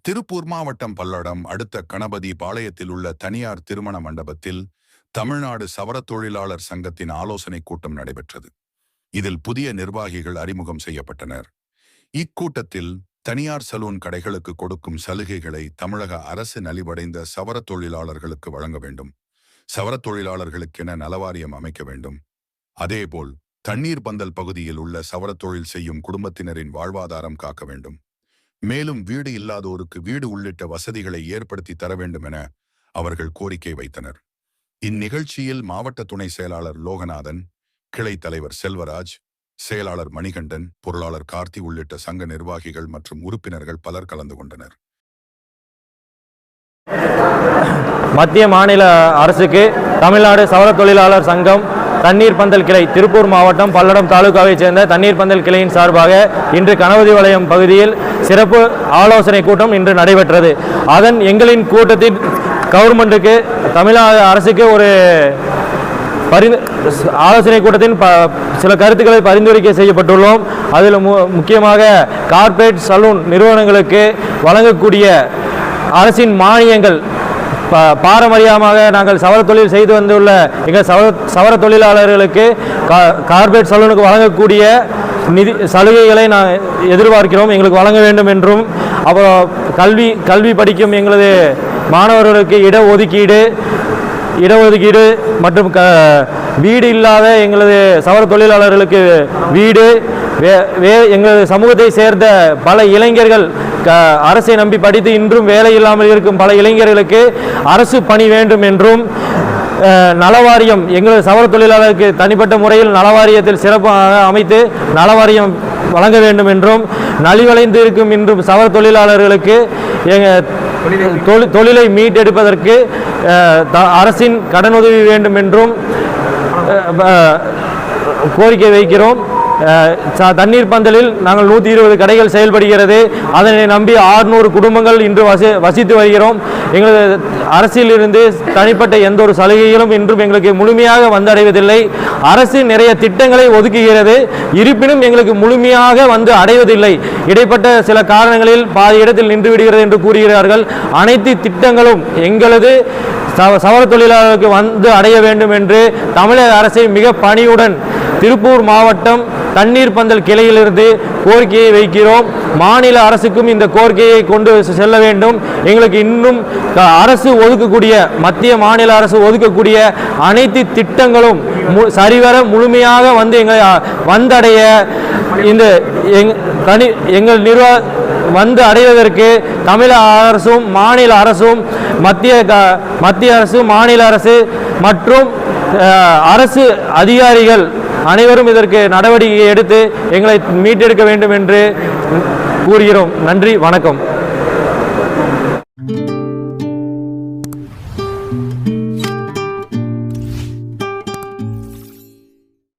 திருப்பூர் மாவட்டம் பல்லடம் அடுத்த கணபதி பாளையத்தில் உள்ள தனியார் திருமண மண்டபத்தில் தமிழ்நாடு சவரத் தொழிலாளர் சங்கத்தின் ஆலோசனைக் கூட்டம் நடைபெற்றது. இதில் புதிய நிர்வாகிகள் அறிமுகம் செய்யப்பட்டனர். இக்கூட்டத்தில் தனியார் சலூன் கடைகளுக்கு கொடுக்கும் சலுகைகளை தமிழக அரசு நலிவடைந்த சவரத் தொழிலாளர்களுக்கு வழங்க வேண்டும். சவரத் தொழிலாளர்களுக்கென நலவாரியம் அமைக்க வேண்டும். அதேபோல் தண்ணீர் பந்தல் பகுதியில் உள்ள சவரத் தொழில் செய்யும் குடும்பத்தினரின் வாழ்வாதாரம் காக்க வேண்டும். மேலும் வீடு இல்லாதோருக்கு வீடு உள்ளிட்ட வசதிகளை ஏற்படுத்தி தர வேண்டும் என அவர்கள் கோரிக்கை வைத்தனர். இந்நிகழ்ச்சியில் மாவட்ட துணை செயலாளர் லோகநாதன் கிளை தலைவர் செல்வராஜ் செயலாளர் மணிகண்டன் பொருளாளர் கார்த்தி உள்ளிட்ட சங்க நிர்வாகிகள் மற்றும் உறுப்பினர்கள் பலர் கலந்து கொண்டனர். மத்திய மாநில அரசுக்கு தமிழ்நாடு சவர தொழிலாளர் சங்கம் தண்ணீர் பந்தல் கிளை திருப்பூர் மாவட்டம் பல்லடம் தாலுகாவைச் சேர்ந்த தண்ணீர் பந்தல் கிளையின் சார்பாக இன்று கணவதி வளையம் பகுதியில் சிறப்பு ஆலோசனை கூட்டம் இன்று நடைபெற்றது. அதன் எங்களின் கூட்டத்தில் கவர்மெண்ட்டுக்கு தமிழ்நாடு அரசுக்கு ஒரு பரிந்து ஆலோசனை கூட்டத்தின் ப சில கருத்துக்களை பரிந்துரைக்க செய்யப்பட்டுள்ளோம். அதில் மு முக்கியமாக கார்ப்பரேட் சலூன் நிறுவனங்களுக்கு வழங்கக்கூடிய அரசின் மானியங்கள் பாரம்பரியமாக நாங்கள் சவர தொழில் செய்து வந்துள்ள எங்கள் சவர சவர தொழிலாளர்களுக்கு கார்பரேட் சலூனுக்கு வழங்கக்கூடிய நிதி சலுகைகளை நான் எதிர்பார்க்கிறோம் எங்களுக்கு வழங்க வேண்டும் என்றும். அப்புறம் கல்வி கல்வி படிக்கும் எங்களது மாணவர்களுக்கு இட ஒதுக்கீடு இடஒதுக்கீடு மற்றும் க வீடு இல்லாத எங்களது சவர தொழிலாளர்களுக்கு வீடு வே வே எங்களது சமூகத்தை சேர்ந்த பல இளைஞர்கள் க அரசை நம்பி படித்து இன்றும் வேலை இல்லாமல் இருக்கும் பல இளைஞர்களுக்கு அரசு பணி வேண்டும் என்றும் நலவாரியம் எங்களது சவர தொழிலாளருக்கு தனிப்பட்ட முறையில் நலவாரியத்தில் சிறப்பாக அமைத்து நலவாரியம் வழங்க வேண்டும் என்றும் நலிவடைந்து இருக்கும் இன்றும் சவர தொழிலாளர்களுக்கு எங்கள் தொழில் தொழிலை மீட்டெடுப்பதற்கு த- அரசின் கடனுதவி வேண்டும் என்றும் கோரிக்கை வைக்கிறோம். தண்ணீர் பந்தலில் நாங்கள் நூற்றி இருபது கடைகள் செயல்படுகிறது. அதனை நம்பி ஆறுநூறு குடும்பங்கள் இன்று வசி வசித்து வருகிறோம். எங்களது அரசியலிருந்து தனிப்பட்ட எந்த ஒரு சலுகைகளும் இன்றும் எங்களுக்கு முழுமையாக வந்தடைவதில்லை. அரசு நிறைய திட்டங்களை ஒதுக்குகிறது. இருப்பினும் எங்களுக்கு முழுமையாக வந்து அடைவதில்லை. இடைப்பட்ட சில காரணங்களில் பாதி இடத்தில் நின்று விடுகிறது என்று கூறுகிறார்கள். அனைத்து திட்டங்களும் எங்களது சவ- சவர தொழிலாளர்களுக்கு வந்து அடைய வேண்டும் என்று தமிழக அரசை மிக பணியுடன் திருப்பூர் மாவட்டம் தண்ணீர் பந்தல் கிளையிலிருந்து கோரிக்கையை வைக்கிறோம். மாநில அரசுக்கும் இந்த கோரிக்கையை கொண்டு செல்ல வேண்டும். எங்களுக்கு இன்னும் அரசு ஒதுக்கக்கூடிய மத்திய மாநில அரசு ஒதுக்கக்கூடிய அனைத்து திட்டங்களும் மு- சரிவர முழுமையாக வந்து எங்களை வந்தடைய இந்த எங் தனி எங்கள் நிர்வாக வந்து அடைவதற்கு தமிழக அரசும் மாநில அரசும் மத்திய மத்திய அரசு மாநில அரசு மற்றும் அரசு அதிகாரிகள் அனைவரும் இதற்கு நடவடிக்கை எடுத்து எங்களை மீட்டெடுக்க வேண்டும் என்று கூறுகிறோம். நன்றி வணக்கம்.